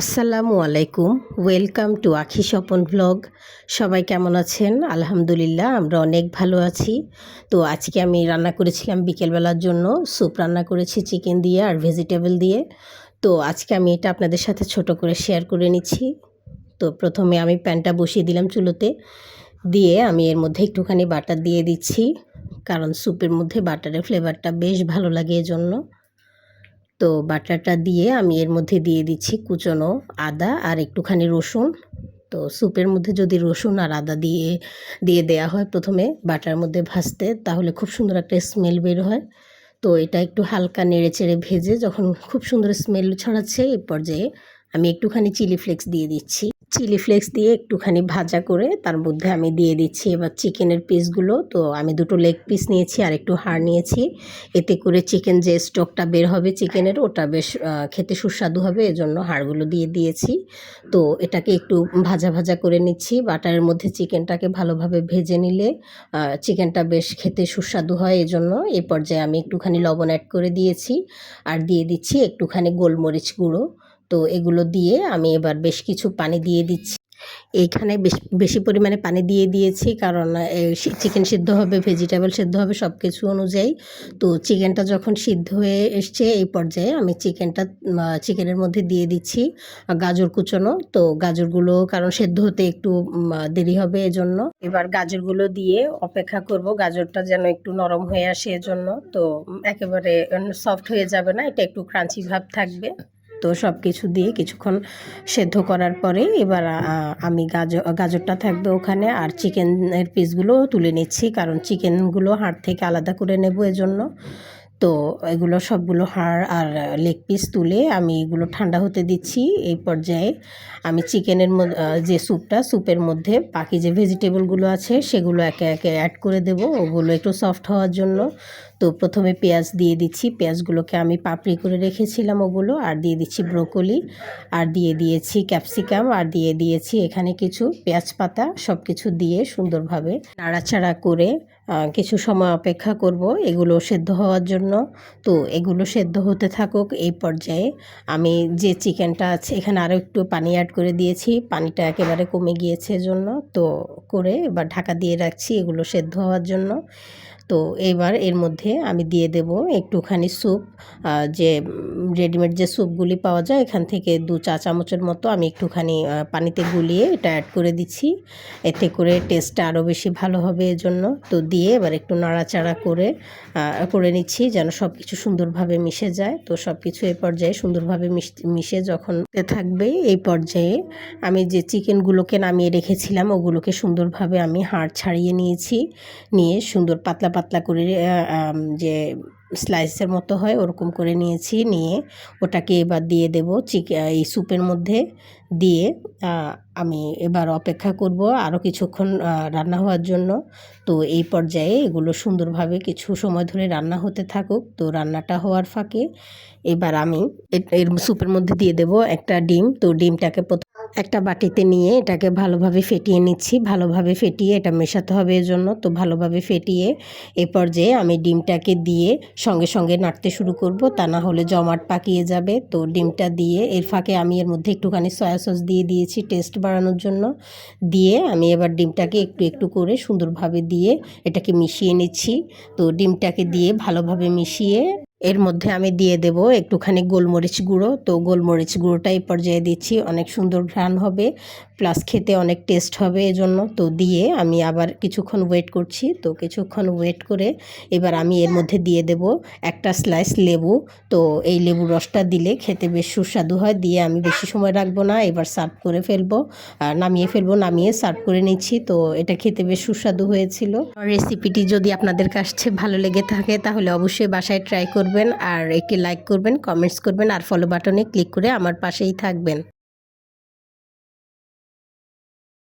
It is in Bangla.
আসসালামু আলাইকুম। ওয়েলকাম টু আখি স্বপন ব্লগ সবাই কেমন আছেন? আলহামদুলিল্লাহ, আমরা অনেক ভালো আছি। তো আজকে আমি রান্না করেছিলাম বিকেলবেলার জন্য। স্যুপ রান্না করেছি চিকেন দিয়ে আর ভেজিটেবল দিয়ে। তো আজকে আমি এটা আপনাদের সাথে ছোট করে শেয়ার করে নিচ্ছি। তো প্রথমে আমি প্যানটা বসিয়ে দিলাম চুলোতে। দিয়ে আমি এর মধ্যে একটুখানি বাটার দিয়ে দিচ্ছি। কারণ স্যুপের মধ্যে বাটারের ফ্লেভারটা বেশ ভালো লাগে এজন্য। তো বাটারটা দিয়ে আমি এর মধ্যে দিয়ে দিচ্ছি কুচনো আদা আর একটুখানি রসুন। তো স্যুপের মধ্যে যদি রসুন আর আদা দিয়ে দিয়ে দেয়া হয় প্রথমে বাটার মধ্যে ভাজতে, তাহলে খুব সুন্দর একটা স্মেল বের হয়। তো এটা একটু হালকা নেড়ে চেড়ে ভেজে যখন খুব সুন্দর স্মেল ছড়াচ্ছে এই পর্যায়ে আমি একটুখানি চিলি ফ্লেক্স দিয়ে দিচ্ছি। চিলি ফ্লেক্স দিয়ে একটুখানি ভাজা করে তার মধ্যে আমি দিয়ে দিচ্ছি এবার চিকেনের পিসগুলো। তো আমি দুটো লেগ পিস নিয়েছি আর একটু হাড় নিয়েছি। এতে করে চিকেন যে স্টকটা বের হবে চিকেনের, ওটা বেশ খেতে সুস্বাদু হবে, এজন্য হাড়গুলো দিয়ে দিয়েছি। তো এটাকে একটু ভাজা ভাজা করে নিচ্ছি। বাটারের মধ্যে চিকেনটাকে ভালোভাবে ভেজে নিলে চিকেনটা বেশ খেতে সুস্বাদু হয়, এজন্য এই পর্যায়ে আমি একটুখানি লবণ অ্যাড করে দিয়েছি। আর দিয়ে দিচ্ছি একটুখানি গোলমরিচ গুঁড়ো। তো এগুলো দিয়ে আমি এবার বেশ কিছু পানি দিয়ে দিচ্ছি। এইখানে বেশ পরিমাণে পানি দিয়ে দিয়েছি কারণ চিকেন সিদ্ধ হবে ভেজিটেবল সিদ্ধ হবে সব কিছু অনুযায়ী। তো চিকেনটা যখন সিদ্ধ হয়ে এসছে এই পর্যায়ে আমি চিকেনটা চিকেনের মধ্যে দিয়ে দিচ্ছি গাজর কুচনো। তো গাজরগুলো কারণ সেদ্ধ হতে একটু দেরি হবে এজন্য। এবার গাজরগুলো দিয়ে অপেক্ষা করব, গাজরটা যেন একটু নরম হয়ে আসে এজন্য। তো একেবারে সফট হয়ে যাবে না, এটা একটু ক্রাঞ্চি ভাব থাকবে। তো সব কিছু দিয়ে কিছুক্ষণ সেদ্ধ করার পরে এবার আমি গাজর গাজরটা থাকবে ওখানে আর চিকেনের পিসগুলো তুলে নিচ্ছি। কারণ চিকেনগুলো হাড় থেকে আলাদা করে নেব এজন্য। তো এগুলো সবগুলো হাড় আর লেগ পিস তুলে আমি এগুলো ঠান্ডা হতে দিচ্ছি। এই পর্যায়ে আমি চিকেনের যে স্যুপটা, স্যুপের মধ্যে বাকি যে ভেজিটেবলগুলো আছে সেগুলো একে একে অ্যাড করে দেব। ওগুলো একটু সফট হওয়ার জন্য। তো প্রথমে পেঁয়াজ দিয়ে দিচ্ছি। পেঁয়াজগুলোকে আমি পাপড়ি করে রেখেছিলাম ওগুলো। আর দিয়ে দিচ্ছি ব্রোকলি। আর দিয়ে দিয়েছি ক্যাপসিকাম। আর দিয়ে দিয়েছি এখানে কিছু পেঁয়াজ পাতা। সব কিছু দিয়ে সুন্দরভাবে নাড়াচাড়া করে কিছু সময় অপেক্ষা করব এগুলো সেদ্ধ হওয়ার জন্য। তো এগুলো সেদ্ধ হতে থাকুক এই পর্যায়ে। আমি যে চিকেনটা আছে, এখানে আরও একটু পানি অ্যাড করে দিয়েছি। পানিটা একেবারে কমে গিয়েছে জন্য তো করে এবার ঢাকা দিয়ে রাখছি এগুলো সেদ্ধ হওয়ার জন্য। তো এবার এর মধ্যে আমি দিয়ে দেব একটুখানি স্যুপ। যে রেডিমেড যে স্যুপগুলি পাওয়া যায়, এখান থেকে দু চা চামচের মতো আমি একটুখানি পানিতে গুলিয়ে এটা অ্যাড করে দিচ্ছি। এতে করে টেস্টটা আরও বেশি ভালো হবে এজন্য। তো দিয়ে এবার একটু নাড়াচাড়া করে করে নিচ্ছি যেন সব কিছু সুন্দরভাবে মিশে যায়। তো সব কিছু এই পর্যায়ে সুন্দরভাবে মিশে যখন থাকবে, এই পর্যায়ে আমি যে চিকেনগুলোকে নামিয়ে রেখেছিলাম, ওগুলোকে সুন্দরভাবে আমি হাড় ছাড়িয়ে নিয়েছি। নিয়ে সুন্দর পাতলা পাতলা করে যে স্লাইসের মতো হয়, ওরকম করে নিয়েছি, নিয়ে ওটাকে এবার দিয়ে দেব চিকে, এই স্যুপের মধ্যে দিয়ে। আমি এবার অপেক্ষা করব আরও কিছুক্ষণ রান্না হওয়ার জন্য। তো এই পর্যায়ে এগুলো সুন্দরভাবে কিছু সময় ধরে রান্না হতে থাকুক। তো রান্নাটা হওয়ার ফাঁকে এবার আমি এর স্যুপের মধ্যে দিয়ে দেব একটা ডিম। তো ডিমটাকে প্রথম একটা বাটিতে নিয়ে এটাকে ভালোভাবে ফেটিয়ে নিচ্ছি। ভালোভাবে ফেটিয়ে এটা মেশাতে হবে এজন্য তো ভালোভাবে ফেটিয়ে এ পর্যায়ে আমি ডিমটাকে দিয়ে সঙ্গে সঙ্গে নাড়তে শুরু করব। তা না হলে জমাট পাকিয়ে যাবে। তো ডিমটা দিয়ে এর ফাঁকে আমি এর মধ্যে একটুখানি সয়া সস দিয়ে দিয়েছি টেস্ট বাড়ানোর জন্য। দিয়ে আমি এবার ডিমটাকে একটু একটু করে সুন্দরভাবে দিয়ে এটাকে মিশিয়ে নিচ্ছি। তো ডিমটাকে দিয়ে ভালোভাবে মিশিয়ে এর মধ্যে আমি দিয়ে দেব একটুখানি গোলমরিচ গুঁড়ো। তো গোলমরিচ গুঁড়োটা এই পর্যায়ে দিচ্ছি, অনেক সুন্দর ঘ্রাণ হবে, প্লাস খেতে অনেক টেস্ট হবে এজন্য। তো দিয়ে আমি আবার কিছুক্ষণ ওয়েট করছি, তো কিছুক্ষণ ওয়েট করে এবার আমি এর মধ্যে দিয়ে দেব একটা স্লাইস লেবু। তো এই লেবু রসটা দিলে খেতে বেশ সুস্বাদু হয়, দিয়ে আমি বেশি সময় রাখব না, এবার সার্ভ করে ফেলব। নামিয়ে ফেলব, নামিয়ে সার্ভ করে নিচ্ছি, তো এটা খেতে বেশ সুস্বাদু হয়েছিল। রেসিপিটি যদি আপনাদের কাছে ভালো লেগে থাকে, তাহলে অবশ্যই বাসায় ট্রাই করবেন আর একটি লাইক করবেন কমেন্টস করবেন আর ফলো বাটনে ক্লিক করে আমার পাশেই থাকবেন।